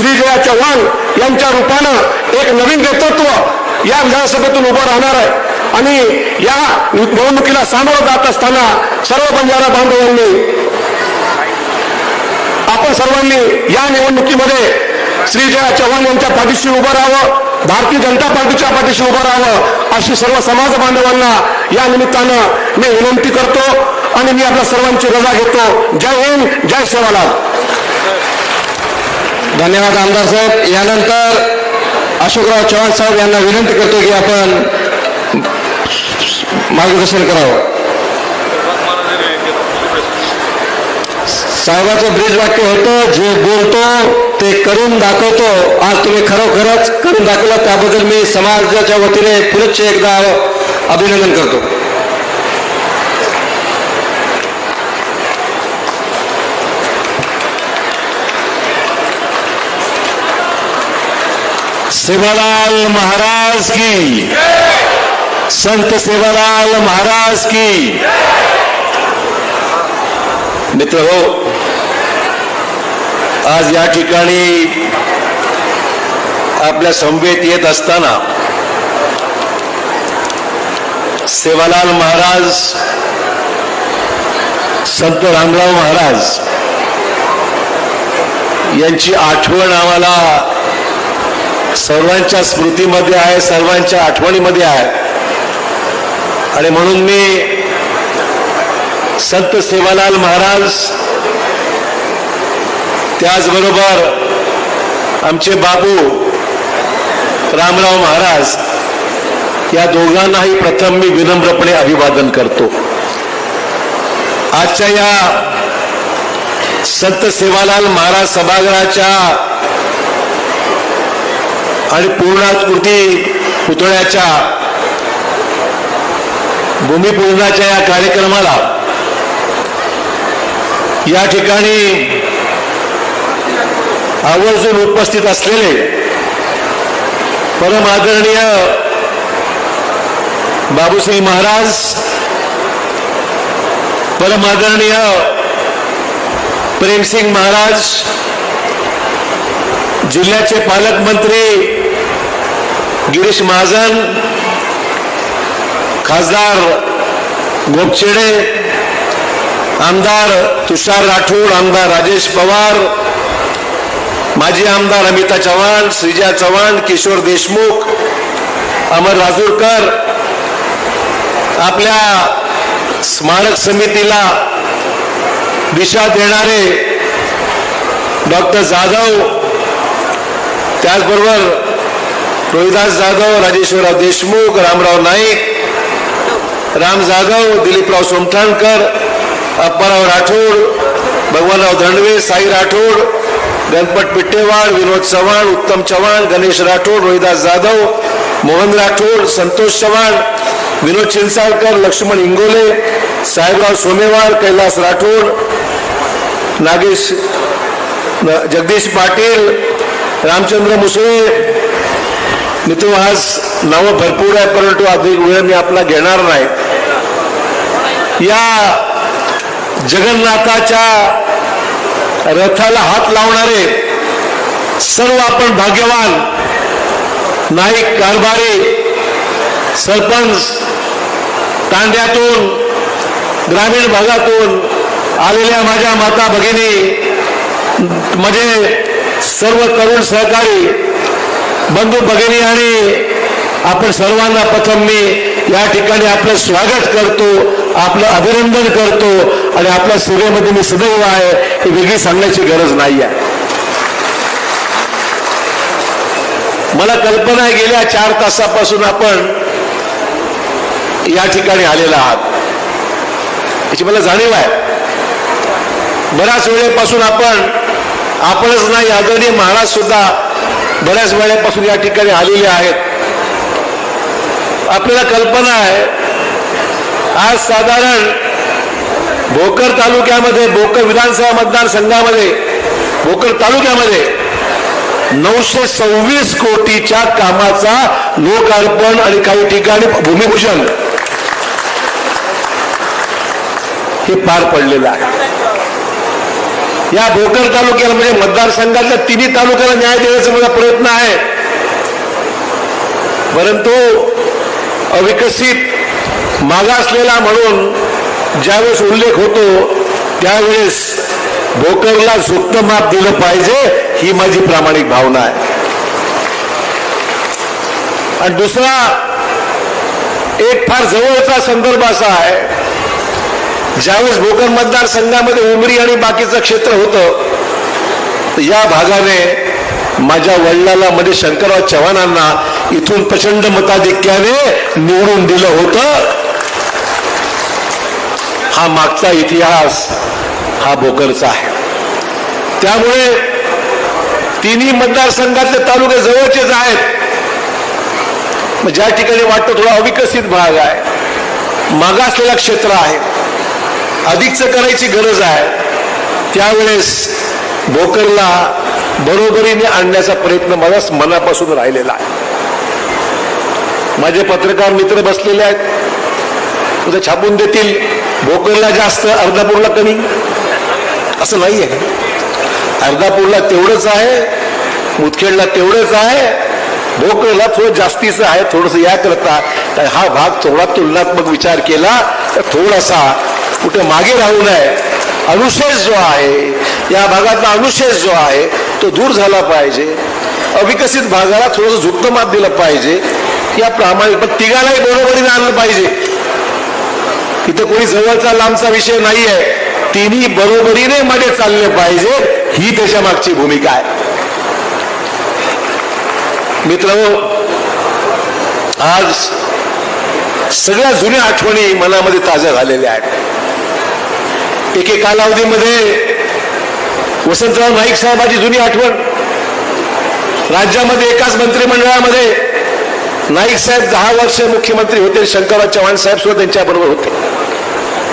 श्रीजया चव्हाण यांच्या रूपानं एक नवीन नेतृत्व या विधानसभेतून उभं राहणार आहे. आणि या निवडणुकीला सामोरं जात असताना सर्व बंजारा बांधवांनी आपण सर्वांनी या निवडणुकीमध्ये श्रीजया चव्हाण यांच्या पाठीशी उभं राहावं भारतीय जनता पार्टीच्या पाठीशी उभं राहावं अशी सर्व समाज बांधवांना या निमित्तानं मी विनंती करतो आणि मी आपल्या सर्वांची रजा घेतो. जय हिंद जय सेवालाल धन्यवाद आमदार साहेब. यानंतर अशोकराव चव्हाण साहेब यांना विनंती करतो की आपण मार्गदर्शन करावं. साहेबाचं ब्रिज वाक्य होतं जे बोलतो ते करून दाखवतो. आज तुम्ही खरोखरच करून दाखवलं. त्याबद्दल मी समाजाच्या वतीने पुनश्च एकदा अभिनंदन करतो. सेवालाल महाराज की। संत सेवालाल महाराज की। मित्र हो आज या ठिकाणी आपल्या समवेत येत असताना सेवालाल महाराज संत रामराव महाराज यांची आठवण आम्हाला सर्वांच्या स्मृतीमध्ये आहे सर्वांच्या आठवणीमध्ये आहे. आणि म्हणून मी संत सेवालाल महाराज त्याचबरोबर आमचे बाबू रामराव महाराज या दोघांनाही प्रथम मी विनम्रपणे अभिवादन करतो. आजच्या या संत सेवालाल महाराज सभागृहाच्या आणि पूर्णाकृती पुतळ्याच्या भूमिपूजनाच्या या कार्यक्रमाला या ठिकाणी आवर्जून उपस्थित असलेले परम आदरणीय बाबूसिंग महाराज परम आदरणीय प्रेमसिंग महाराज जिल्ह्याचे पालकमंत्री गिरीश महाजन खासदार गोपचेडे आमदार तुषार राठोड आमदार राजेश पवार माजी आमदार अमिता चव्हाण श्रीजा चव्हाण किशोर देशमुख अमर राजूरकर आपल्या स्मारक समितीला दिशा देणारे डॉक्टर जाधव त्याचबरोबर रोहिदास जाधव राजेश्वरराव देशमुख रामराव नाईक राम जाधव दिलीपराव सोमठाणकर अप्पाराव राठोड भगवानराव धंडवे साई राठोड गणपत पिट्टेवाड विनोद चव्हाण उत्तम चव्हाण गणेश राठोड रोहिदास जाधव मोहन राठोड संतोष चव्हाण विनोद चिंचाळकर लक्ष्मण इंगोले साहेबराव सोमेवार कैलास राठोड नागेश न- जगदीश पाटील रामचंद्र मुसळे मित्र आज नावं भरपूर आहे परंतु अधिक वेळ मी आपला घेणार नाही. या जगन्नाथाच्या रथाला हात लावणारे सर्व आपण भाग्यवान नाईक कारभारी सरपंच तांड्यातून ग्रामीण भागातून आलेल्या माझ्या माता भगिनी म्हणजे सर्व तरुण सहकारी बंधू भगिनी आणि आपण सर्वांना प्रथम मी या ठिकाणी आपलं स्वागत करतो आपलं अभिनंदन करतो आणि आपल्या सेवेमध्ये मी सदैव आहे ही वेगळी सांगण्याची गरज नाही आहे मला कल्पना आहे गेल्या चार तासापासून आपण या ठिकाणी आलेला आहात. याची मला जाणीव आहे. बऱ्याच वेळेपासून आपण आपणच नाही आदरणीय महाराज सुद्धा बऱ्याच वेळेपासून या ठिकाणी आलेले आहेत. आपल्याला कल्पना आहे आज साधारण भोकर तालुक्यामध्ये भोकर विधानसभा मतदारसंघामध्ये भोकर तालुक्यामध्ये नऊशे सव्वीस कोटीच्या कामाचा लोकार्पण आणि काही ठिकाणी भूमिभूषण हे पार पडलेलं आहे. या भोकर तालुक्याला म्हणजे मतदारसंघातल्या तिन्ही तालुक्याला न्याय देण्याचा माझा प्रयत्न आहे. परंतु अविकसित मागासलेला म्हणून ज्यावेळेस उल्लेख होतो त्यावेळेस भोकरला सुप्त माप दिलं पाहिजे ही माझी प्रामाणिक भावना आहे. आणि दुसरा एक फार जवळचा संदर्भ असा आहे ज्यावेळेस भोकर मतदारसंघामध्ये उमरी आणि बाकीचं क्षेत्र होतं या भागाने माझ्या वडिलाला म्हणजे शंकरराव चव्हाणांना इथून प्रचंड मताधिक्याने निवडून दिलं होतं. हा मागचा इतिहास हा भोकरचा आहे. त्यामुळे तिन्ही मतदारसंघातले तालुके जवळचेच आहेत. ज्या ठिकाणी वाटतं थोडा अविकसित भाग आहे. मागासलेला क्षेत्र आहे. अधिकचं करायची गरज आहे. त्यावेळेस भोकरला बरोबरीने आणण्याचा प्रयत्न माझा मनापासून राहिलेला आहे. माझे पत्रकार मित्र बसलेले आहेत. उद्या छापून देतील. भोकरला जास्त अर्धापूरला कमी? असं नाही आहे अर्धापूरला तेवढंच आहे. मुदखेडला तेवढंच आहे. भोकरला थोडं जास्तीचं आहे. थोडंसं या करता. हा भाग थोडा तुलनात्मक विचार केला तर थोडासा कुठे मागे राहू नये. अनुशेष जो आहे या भागातला अनुशेष जो आहे तो दूर झाला पाहिजे. अविकसित भागाला थोडंसं झुकतं मात दिलं पाहिजे. या प्रामाणिक पण तिघालाही बरोबरीने आणलं पाहिजे. इथं कोणी जवळचा लांबचा विषय नाही आहे तिन्ही बरोबरीने मध्ये चालले पाहिजे. ही त्याच्या मागची भूमिका आहे. मित्र आज सगळ्या जुन्या आठवणी मनामध्ये ताज्या झालेल्या आहेत. एके कालावधीमध्ये वसंतराव नाईक साहेबांची जुनी आठवण. राज्यामध्ये एकाच मंत्रिमंडळामध्ये नाईक साहेब दहा वर्ष मुख्यमंत्री होते शंकरराव चव्हाण साहेब सुद्धा त्यांच्याबरोबर होते.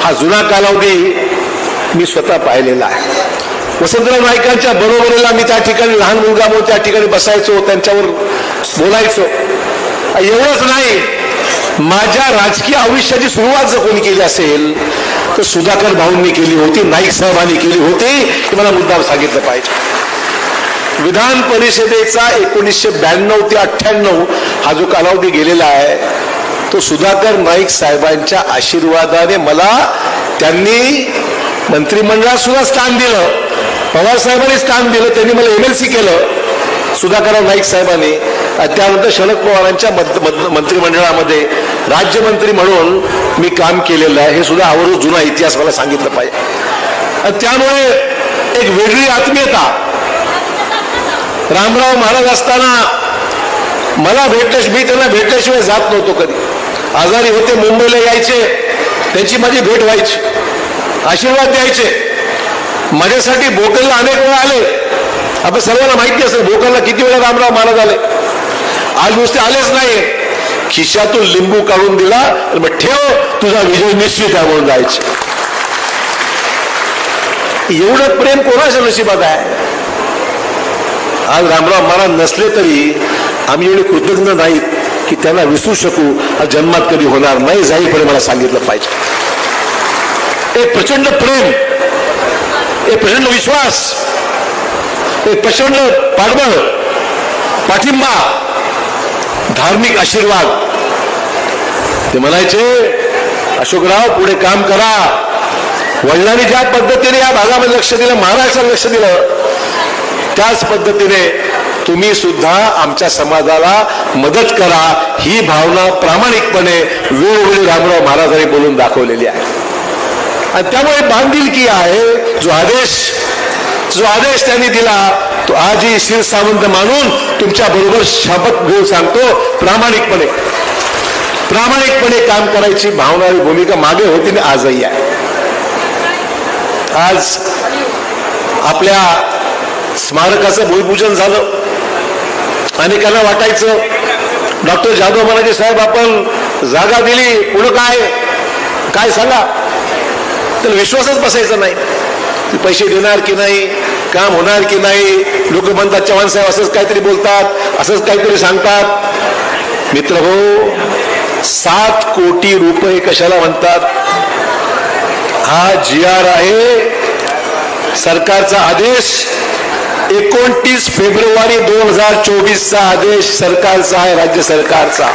हा जुना कालावधी मी स्वतः पाहिलेला आहे. वसंतराव नाईकांच्या बरोबरीला मी त्या ठिकाणी लहान मुलगा म्हणून त्या ठिकाणी बसायचो त्यांच्यावर बोलायचो. एवढंच नाही माझ्या राजकीय आयुष्याची सुरुवात जर कोणी केली असेल तर सुधाकर भाऊंनी केली होती नाईक साहेबांनी केली होती हे मला मुद्दाम सांगितलं पाहिजे. विधान परिषदेचा एकोणीसशे ब्याण्णव ते अठ्ठ्याण्णव हा जो कालावधी गेलेला आहे तो सुधाकर नाईक साहेबांच्या आशीर्वादाने मला त्यांनी मंत्रिमंडळात सुद्धा स्थान दिलं. पवार साहेबांनी स्थान दिलं त्यांनी मला एम एल सी केलं सुधाकरराव नाईक साहेबांनी. त्यानंतर शरद पवारांच्या मत- मत- मंत्रिमंडळामध्ये राज्यमंत्री म्हणून मी काम केलेलं आहे. हे सुद्धा आवर्जून जुना इतिहास मला सांगितलं पाहिजे. त्यामुळे एक वेगळी आत्मीयता. रामराव महाराज असताना मला भेटल्या मी त्यांना भेटल्याशिवाय जात नव्हतो कधी. आजारी होते मुंबईला यायचे. त्यांची माझी भेट व्हायची. आशीर्वाद द्यायचे. माझ्यासाठी भोकलला अनेक वेळा आले. आपण सर्वांना माहिती असेल भोकरला किती वेळा रामराव महाराज आले. आज नुसते आलेच नाही खिशातून लिंबू काढून दिला मग ठेव तुझा विजय निश्चित आहे म्हणून जायचे. एवढं प्रेम कोणाच्या नशिबात आहे? आज रामराव महाराज नसले तरी आम्ही एवढे कृतज्ञ नाहीत की त्यांना विसरू शकू. हा जन्मात कधी होणार नाही जाईपर्यंत मला सांगितलं पाहिजे. एक प्रचंड प्रेम एक प्रचंड विश्वास एक प्रचंड पाठबळ पाठिंबा धार्मिक आशीर्वाद. ते म्हणायचे अशोकराव पुढे काम करा. वडिलांनी ज्या पद्धतीने या भागामध्ये लक्ष दिलं महाराष्ट्राला लक्ष दिलं त्याच पद्धतीने तुम्ही सुद्धा आमच्या समाजाला मदत करा. ही भावना प्रामाणिकपणे वेळोवेळी रामराव महाराजांनी बोलून दाखवलेली आहे. आणि त्यामुळे बांधिलकी आहे. जो आदेश जो आदेश त्यांनी दिला तो आजही शिर सावंत मानून तुमच्या बरोबर शपथ घेऊन सांगतो प्रामाणिकपणे. प्रामाणिकपणे काम करायची भावना भूमिका मागे होती आणि आजही आहे. आज आपल्या स्मारकाचं भूमिपूजन झालं. अनेकांना वाटायचं डॉक्टर जाधव म्हणाले साहेब आपण जागा दिली पुढं काय? काय सांगा? तर विश्वासच बसायचा नाही. पैसे देणार की नाही? काम होणार की नाही? लोक म्हणतात चव्हाण साहेब असंच काहीतरी बोलतात असंच काहीतरी सांगतात. मित्र हो सात कोटी रुपये कशाला म्हणतात? हा जी आर आहे सरकारचा आदेश. एकोणतीस फेब्रुवारी दोन हजार चोवीसचा आदेश सरकारचा आहे राज्य सरकारचा.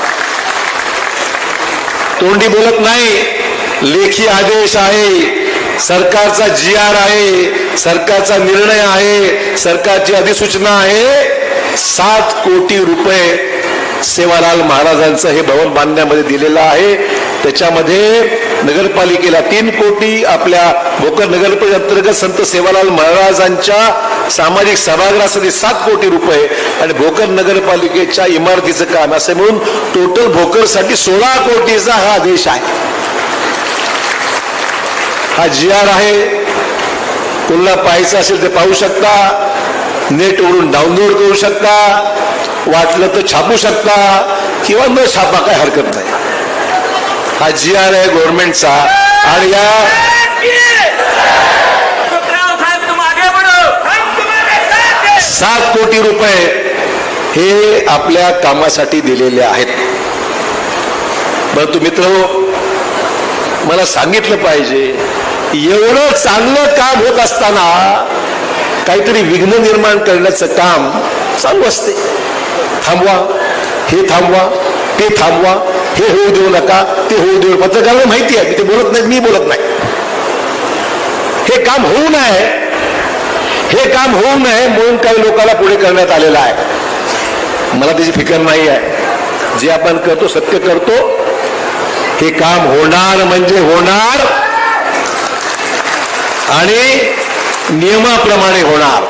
तोंडी बोलत नाही लेखी आदेश आहे. सरकारचा जी आर आहे सरकारचा निर्णय आहे सरकारची अधिसूचना आहे. सात कोटी रुपये सेवालाल महाराजांचं हे भवन बांधण्यामध्ये दिलेलं आहे. त्याच्यामध्ये नगरपालिकेला तीन कोटी आपल्या भोकर नगरपालिके अंतर्गत संत सेवालाल महाराजांच्या सामाजिक सभागृहासाठी सात कोटी रुपये आणि भोकर नगरपालिकेच्या इमारतीचं काम असे म्हणून टोटल भोकरसाठी सोळा कोटीचा हा आदेश आहे. हा जी आर आहे. कुणाला पाहायचं असेल ते पाहू शकता. नेटवरून डाउनलोड करू शकता. वाटलं तर छापू शकता. किंवा न छापा काय हरकत नाही. हा जी आर आहे गव्हर्नमेंटचा आणि या सात कोटी रुपये हे आपल्या कामासाठी दिलेले आहेत. परंतु मित्र मला सांगितलं पाहिजे एवढं चांगलं काम होत असताना काहीतरी विघ्न निर्माण करण्याचं काम चालू असते. थांबवा हे थांबवा ते थांबवा हे होऊ देऊ नका ते होऊ देऊ पत्रकारांना माहिती आहे मी ते बोलत नाही मी बोलत नाही. हे काम होऊ नये हे काम होऊ नये म्हणून काही लोकांना पुढे करण्यात आलेलं आहे. मला त्याची फिकर नाही आहे. जे आपण करतो सत्य करतो हे काम होणार म्हणजे होणार. आणि नियमाप्रमाणे होणार.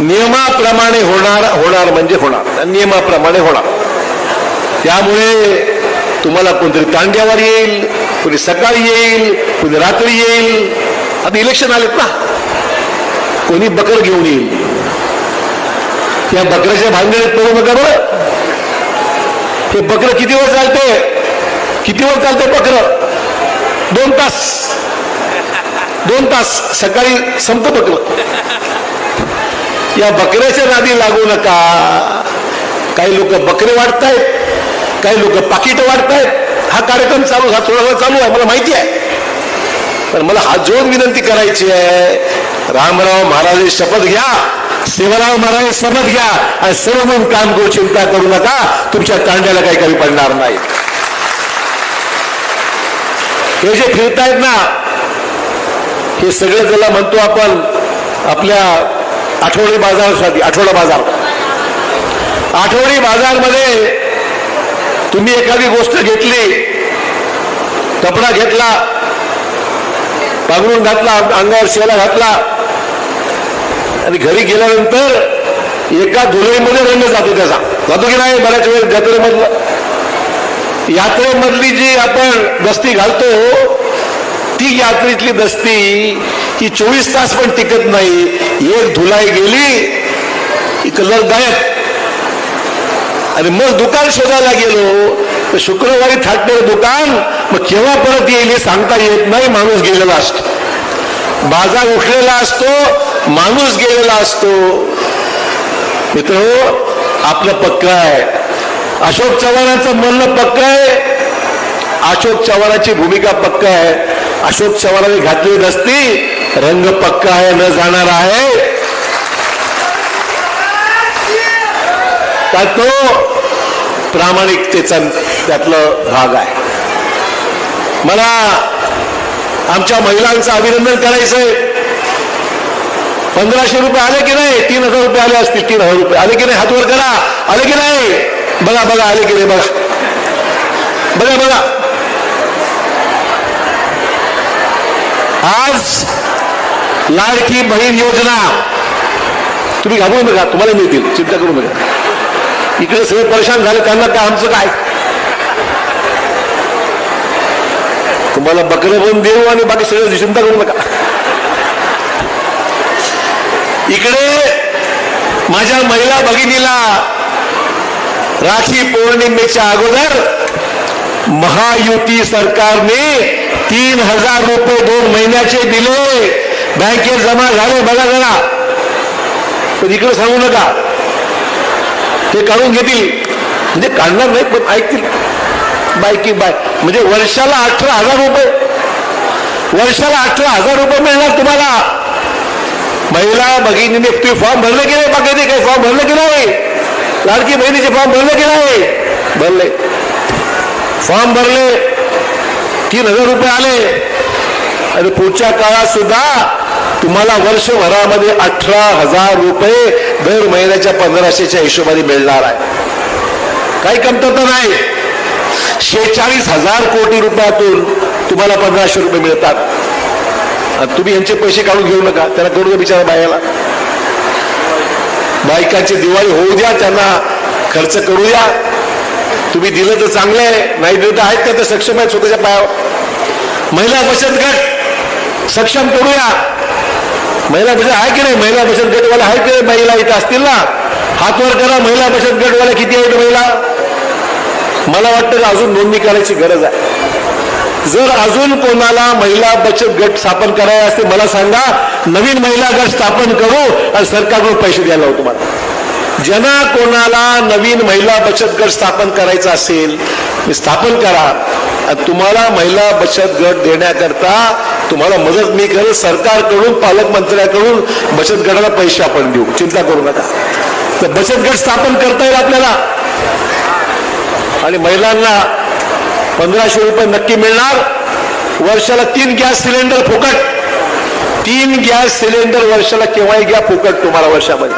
नियमाप्रमाणे होणार होणार म्हणजे होणार. नियमाप्रमाणे होणार. त्यामुळे तुम्हाला कोणतरी तांड्यावर येईल कोणी सकाळी येईल कोणी रात्री येईल. आता इलेक्शन आलेत ना. कोणी बकर घेऊन येईल. या बकऱ्याच्या भांडणीत पडू नका बरं. हे बकर किती वर चालते? किती वर चालते बकर? दोन तास. दोन तास सकाळी संपत बकरं या बकऱ्याच्या नादी लागू नका. काही लोक बकरे वाढतायत काही लोक पाकिट वाढतायत. हा कार्यक्रम चालू हा थोडा वेळ चालू आहे मला माहिती आहे. पण मला हात जोडून विनंती करायची आहे. रामराव महाराज शपथ घ्या. शिवराव महाराज शपथ घ्या. आणि सर्व म्हणून काम करू चिंता करू नका. तुमच्या तांड्याला काही कमी पडणार नाही. हे जे फिरतायत ना हे सगळे ज्याला म्हणतो आपण आपल्या आठवडी बाजारसाठी आठवडा बाजार. आठवडी बाजारमध्ये तुम्ही एखादी गोष्ट घेतली कपडा घेतला पांघरून घातला अंगावर शेला घातला आणि घरी गेल्यानंतर एका धुलईमध्ये रंग जातो त्याचा. जातो की नाही? बऱ्याच वेळ जत्रेमधलं यात्रेमधली जी आपण गस्ती घालतो ती यात्रेतली दस्ती ही चोवीस तास पण टिकत नाही. एक धुलाई गेली की कलर गायब. आणि मग दुकान शोधायला गेलो तर शुक्रवारी थाटणार दुकान मग केव्हा परत येईल हे सांगता येत नाही माणूस गेलेला असतो. बाजार उठलेला असतो माणूस गेलेला असतो. मित्र आपलं पक्क आहे. अशोक चव्हाणांचं म्हणणं पक्क आहे. अशोक चव्हाणाची भूमिका पक्क आहे. अशोक चव्हाणाने घातली नसती रंग पक्का आहे न जाणार आहे. का तो प्रामाणिकतेचा त्यातलं भाग आहे. मला आमच्या महिलांचं अभिनंदन करायचंय. पंधराशे रुपये आले की नाही? तीन हजार रुपये आले असतील तीन हजार रुपये. आले की नाही? हातवर करा. आले की नाही? बघा बघा आले की नाही? बघा. बघा बघा. आज लाडकी बहीण योजना. तुम्ही घाबरू नका तुम्हाला मिळतील चिंता करू नका. इकडे सगळे परेशान झाले त्यांना काय आमचं काय? तुम्हाला बकरे पण देऊ आणि बाकी सगळं चिंता करू नका. इकडे माझ्या महिला भगिनीला राखी पौर्णिमेच्या अगोदर महायुती सरकारने तीन हजार रुपये दोन महिन्याचे दिले. बँकेत जमा झाले बघा जरा. पण इकडे सांगू नका. ते काढून घेतील. म्हणजे काढणार नाही पण ऐकतील. बायकी बाय. म्हणजे वर्षाला अठरा हजार रुपये. वर्षाला अठरा हजार रुपये मिळणार तुम्हाला. महिला भगिनीने तुम्ही फॉर्म भरले की नाही? बाकी काही फॉर्म भरले की नाही? लाडकी बहिणीचे फॉर्म भरले की नाही? भरले. फॉर्म भरले. तीन हजार रुपये आले. आणि पुढच्या काळात सुद्धा तुम्हाला वर्षभरामध्ये अठरा हजार रुपये दर महिन्याच्या पंधराशेच्या हिशोबाने मिळणार आहे. काही कमतरता नाही. शेहेचाळीस हजार कोटी रुपयातून तुम्हाला पंधराशे रुपये मिळतात. तुम्ही यांचे पैसे काढून घेऊ नका. त्यांना करू द्या बिचारा बायाला. बायकांची दिवाळी होऊ द्या त्यांना खर्च करू द्या तुम्ही दिलं तर चांगलं आहे नाही दिलं तर आहेत का तर सक्षम आहेत स्वतःच्या पायावर? महिला बचत गट सक्षम करूया. महिला बचत आहे की नाही? महिला बचत गटवाला आहे की नाही? महिला इथं असतील ना? हातवर करा महिला बचत गटवाल्या किती आहेत महिला? मला वाटतं का अजून नोंदणी करायची गरज आहे. जर अजून कोणाला महिला बचत गट स्थापन करायला असते मला सांगा नवीन महिला गट स्थापन करू आणि सरकारकडून पैसे द्यायला लावू तुम्हाला. ज्यांना कोणाला नवीन महिला बचत गट स्थापन करायचा असेल मी स्थापन करा. तुम्हाला महिला बचत गट देण्याकरता तुम्हाला मदत मी करेल सरकारकडून पालकमंत्र्याकडून बचत गटाला पैसे आपण देऊ. चिंता करू नका. तर बचत गट स्थापन करता येईल आपल्याला. आणि महिलांना पंधराशे रुपये नक्की मिळणार. वर्षाला तीन गॅस सिलेंडर फुकट. तीन गॅस सिलेंडर वर्षाला केव्हाही घ्या फुकट तुम्हाला वर्षामध्ये.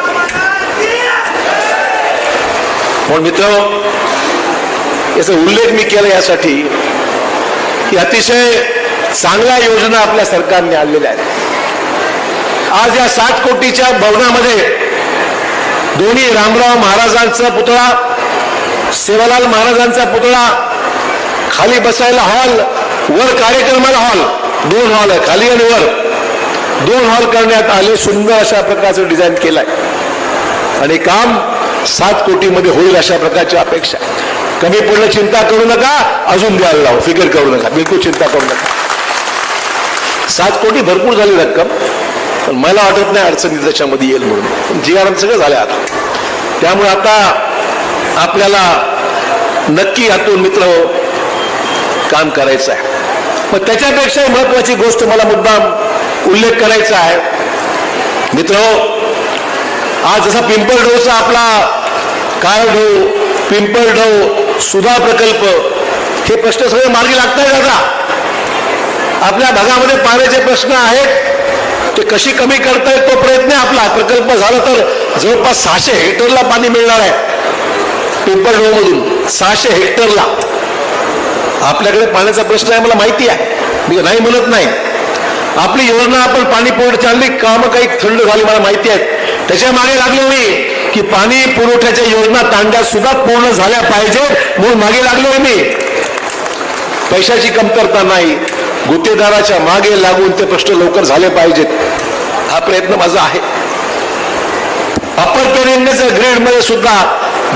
म्हणून मित्र याचा उल्लेख मी केला यासाठी. की अतिशय चांगल्या योजना आपल्या सरकारने आणलेल्या आहेत. आज या सात कोटीच्या भवनामध्ये दोन्ही रामराव महाराजांचा पुतळा सेवालाल महाराजांचा पुतळा खाली बसायला हॉल वर कार्यक्रमाला हॉल दोन हॉल आहे खाली आणि वर. दोन हॉल करण्यात आले सुंदर अशा प्रकारचं डिझाईन केलंय. आणि काम सात कोटीमध्ये होईल अशा प्रकारची अपेक्षा. कमी पडलं चिंता करू नका अजून द्यायला लावू. फिकर करू नका. बिलकुल चिंता करू नका. सात कोटी भरपूर झाली रक्कम पण मला वाटत नाही अडचणी त्याच्यामध्ये येईल म्हणून. जी आर सगळं झालं आता. त्यामुळे आता आपल्याला नक्की यातून मित्र हो, काम करायचं आहे. पण त्याच्यापेक्षा महत्वाची गोष्ट मला मुद्दाम उल्लेख करायचा आहे. मित्र आज जसा पिंपळढवचा आपला कारढव पिंपळढव सुधा प्रकल्प हे प्रश्न सगळे मार्गी लागतायत आता. आपल्या भागामध्ये पाण्याचे प्रश्न आहेत ते कशी कमी करता येईल तो प्रयत्न आपला. प्रकल्प झाला तर जवळपास सहाशे हेक्टरला पाणी मिळणार आहे पिंपळढवमधून सहाशे हेक्टरला. आपल्याकडे पाण्याचा प्रश्न आहे मला माहिती आहे. मी नाही म्हणत नाही. आपली योजना आपण पाणी पोट चालली कामं काही थंड झाली मला माहिती आहेत त्याच्यामागे लागलो मी. की पाणी पुरवठ्याच्या योजना तांड्यात सुद्धा पूर्ण झाल्या पाहिजे म्हणून मागे लागलो मी पैशाची कमतरता नाही. गुत्तेदाराच्या मागे लागून ते प्रश्न लवकर झाले पाहिजेत. हा प्रयत्न माझा आहे. अपर पेरेंनेचं ग्रेडमध्ये सुद्धा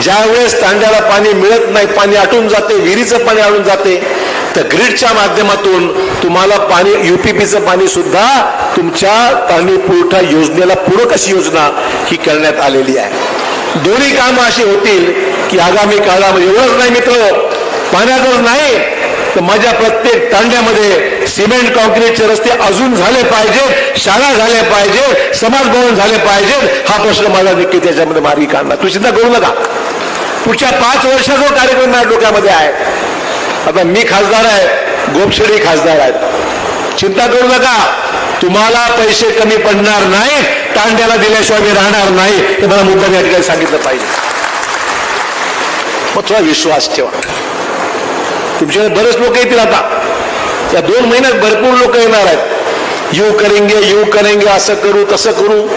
ज्यावेळेस तांड्याला पाणी मिळत नाही पाणी आटून जाते विहिरीचं पाणी आटून जाते तर ग्रीडच्या माध्यमातून तुम्हाला पाणी युपीपीचं पाणी सुद्धा तुमच्या पाणी पुरवठा योजनेला पूरक अशी योजना ही करण्यात आलेली आहे. दोन्ही कामं अशी होतील की आगामी काळामध्ये एवढंच नाही मित्र पाण्यातच नाही तर माझ्या प्रत्येक तांड्यामध्ये सिमेंट कॉन्क्रीटचे रस्ते अजून झाले पाहिजे शाळा झाल्या पाहिजे समाज भवन झाले पाहिजे हा प्रश्न माझा नक्की त्याच्यामध्ये मार्गी काढणार. तू चिंता करू नका. पुढच्या पाच वर्षाचा कार्यक्रम माझ्या डोक्यामध्ये आहे आता मी खासदार आहे गोपशेडी खासदार आहेत. चिंता करू नका. तुम्हाला पैसे कमी पडणार नाही तांड्याला दिल्याशिवाय मी राहणार नाही. हे मला मुद्दा या ठिकाणी सांगितलं पाहिजे. मग थोडा विश्वास ठेवा. तुमच्याकडे बरेच लोक येतील आता. या दोन महिन्यात भरपूर लोक येणार आहेत. यू करेंगे यू करेंगे असं करू तसं करू.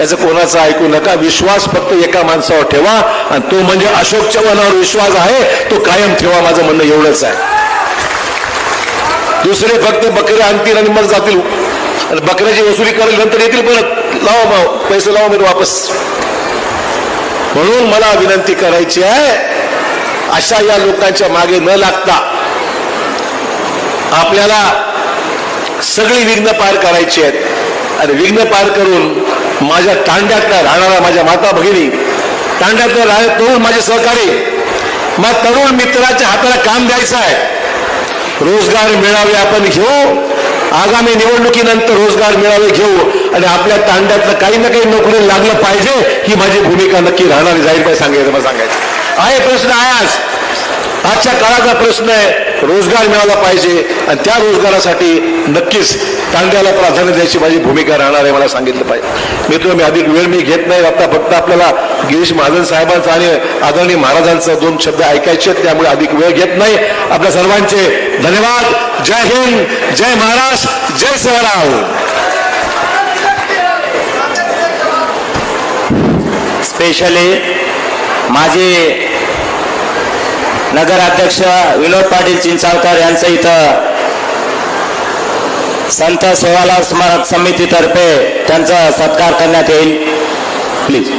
याचं कोणाचं ऐकू नका विश्वास फक्त एका माणसावर ठेवा आणि तो म्हणजे अशोक चव्हाणावर विश्वास आहे तो कायम ठेवा माझं म्हणणं एवढंच आहे. दुसरे फक्त बकरे आणतील आणि मग जातील. आणि बकऱ्याची वसुली करेल नंतर येतील परत. लावा भाऊ पैसे लावा मी वापस. म्हणून मला विनंती करायची आहे अशा या लोकांच्या मागे न लागता आपल्याला सगळी विघ्न पार करायची आहेत. आणि विघ्न पार करून माझ्या तांड्यातल्या राहणाऱ्या माझ्या माता भगिनी तांड्यातल्या राहणारे तरुण माझे सहकारी मग तरुण मित्राच्या हाताला काम द्यायचं आहे रोजगार मिळावे आपण घेऊ आगामी निवडणुकीनंतर रोजगार मिळावे घेऊ आणि आपल्या तांड्यातलं काही ना काही नोकरी लागलं पाहिजे ही माझी भूमिका नक्की राहणार आहे. काय सांगायचं मला सांगायचं आहे प्रश्न आहे आज आजच्या काळाचा प्रश्न आहे रोजगार मिळाला पाहिजे आणि त्या रोजगारासाठी नक्कीच कांद्याला प्राधान्य द्यायची माझी भूमिका राहणार आहे मला सांगितलं पाहिजे. मित्र मी अधिक वेळ मी घेत नाही आता फक्त आपल्याला गिरीश महाजन साहेबांचा आणि आदरणीय महाराजांचा दोन शब्द ऐकायचे आहेत त्यामुळे अधिक वेळ घेत नाही. आपल्या सर्वांचे धन्यवाद. जय हिंद जय महाराष्ट्र जय शिवराव स्पेशली माझे नगराध्यक्ष विनोद पाटील चिंचावकर यांचं इथं संत सेवालाल स्मारक समितीतर्फे त्यांचा सत्कार करण्यात येईल. प्लीज